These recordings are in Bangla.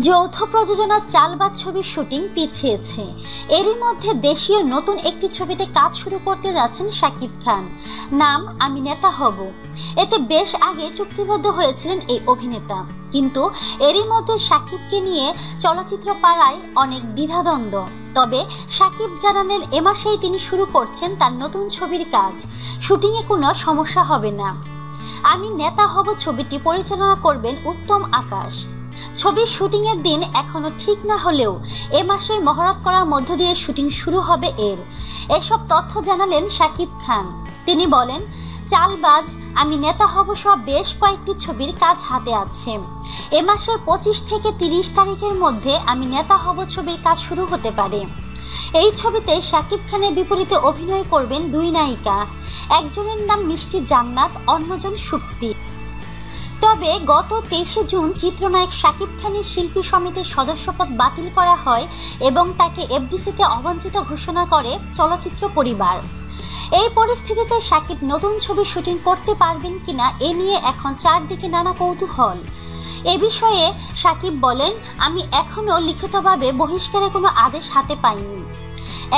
যৌথ প্রযোজনার চালবাদ ছবির শুটিং পিছিয়েছে। এরই মধ্যে দেশীয় নতুন একটি ছবিতে কাজ শুরু করতে যাচ্ছেন শাকিব খান। নাম, আমি নেতা হব। এতে বেশ আগে চুক্তিবদ্ধ হয়েছিলেন এই অভিনেতা। কিন্তু এরই মধ্যে শাকিবকে নিয়ে চলচ্চিত্র পাড়ায় অনেক দ্বিধাদ্বন্দ্ব। তবে শাকিব জানালেন, এ মাসেই তিনি শুরু করছেন তার নতুন ছবির কাজ। শুটিংয়ে কোনো সমস্যা হবে না। আমি নেতা হব ছবিটি পরিচালনা করবেন উত্তম আকাশ। ছবির শুটিংয়ের দিন এখনও ঠিক না হলেও এ মাসেই মহরত করার মধ্য দিয়ে শুটিং শুরু হবে এর। এসব তথ্য জানালেন শাকিব খান। তিনি বলেন, চালবাজ, আমি নেতা হব সব বেশ কয়েকটি ছবির কাজ হাতে আছে। এ মাসের পঁচিশ থেকে তিরিশ তারিখের মধ্যে আমি নেতা হব ছবির কাজ শুরু হতে পারে। এই ছবিতে শাকিব খানের বিপরীতে অভিনয় করবেন দুই নায়িকা। একজনের নাম মিষ্টি জান্নাত, অন্যজন সুপ্তি। তবে গত তেইশে জুন চিত্রনায়ক শাকিব খানের শিল্পী সমিতির সদস্যপদ বাতিল করা হয় এবং তাকে এফডিসিতে অবাঞ্ছিত ঘোষণা করে চলচ্চিত্র পরিবার। এই পরিস্থিতিতে সাকিব নতুন ছবি শুটিং করতে পারবেন কিনা এ নিয়ে এখন চারদিকে নানা কৌতূহল। এ বিষয়ে সাকিব বলেন, আমি এখনও লিখিতভাবে বহিষ্কারের কোনো আদেশ হাতে পাইনি।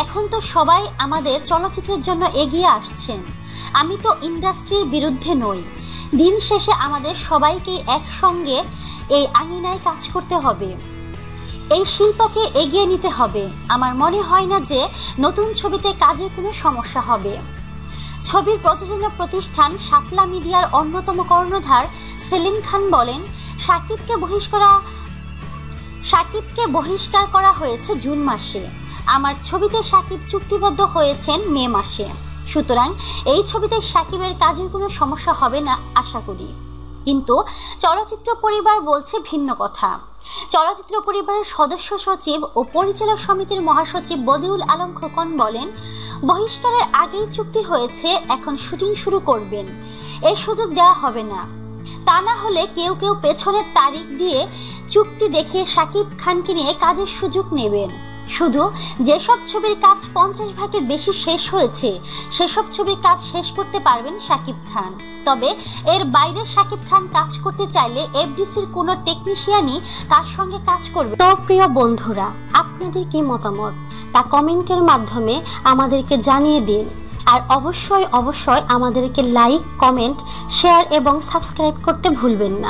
এখন তো সবাই আমাদের চলচ্চিত্রের জন্য এগিয়ে আসছেন। আমি তো ইন্ডাস্ট্রির বিরুদ্ধে নই। দিন শেষে আমাদের সবাইকে একসঙ্গে এই আঙিনায় কাজ করতে হবে। এই শিল্পকে এগিয়ে নিতে হবে। আমার মনে হয় না যে নতুন ছবিতে কাজের কোনো সমস্যা হবে। ছবির প্রযোজনা প্রতিষ্ঠান শাপলা মিডিয়ার অন্যতম কর্ণধার সেলিম খান বলেন, সাকিবকে বহিষ্করা, সাকিবকে বহিষ্কার করা হয়েছে জুন মাসে। আমার ছবিতে সাকিব চুক্তিবদ্ধ হয়েছেন মে মাসে। সুতরাং এই ছবিতে সাকিবের কাজের কোনো সমস্যা হবে না, আশা করি। কিন্তু চলচ্চিত্র পরিবার বলছে ভিন্ন কথা। চলচ্চিত্র পরিবারের সদস্য সচিব ও পরিচালক সমিতির মহাসচিব বদিউল আলম খোকন বলেন, বহিষ্কারের আগেই চুক্তি হয়েছে, এখন শুটিং শুরু করবেন। এই সুযোগ দেওয়া হবে না। তা না হলে কেউ কেউ পেছনের তারিখ দিয়ে চুক্তি দেখিয়ে সাকিব খানকে নিয়ে কাজের সুযোগ নেবেন। শুধু যেসব ছবির কাজ পঞ্চাশ ভাগের বেশি শেষ হয়েছে, সেসব ছবির কাজ শেষ করতে পারবেন শাকিব খান। তবে এর বাইরে শাকিব খান কাজ করতে চাইলে এফডিসির কোনো টেকনিশিয়ানই তার সঙ্গে কাজ করবে। তো প্রিয় বন্ধুরা, আপনাদের কি মতামত? তা কমেন্টের মাধ্যমে আমাদেরকে জানিয়ে দিন। আর অবশ্যই অবশ্যই আমাদেরকে লাইক, কমেন্ট, শেয়ার এবং সাবস্ক্রাইব করতে ভুলবেন না।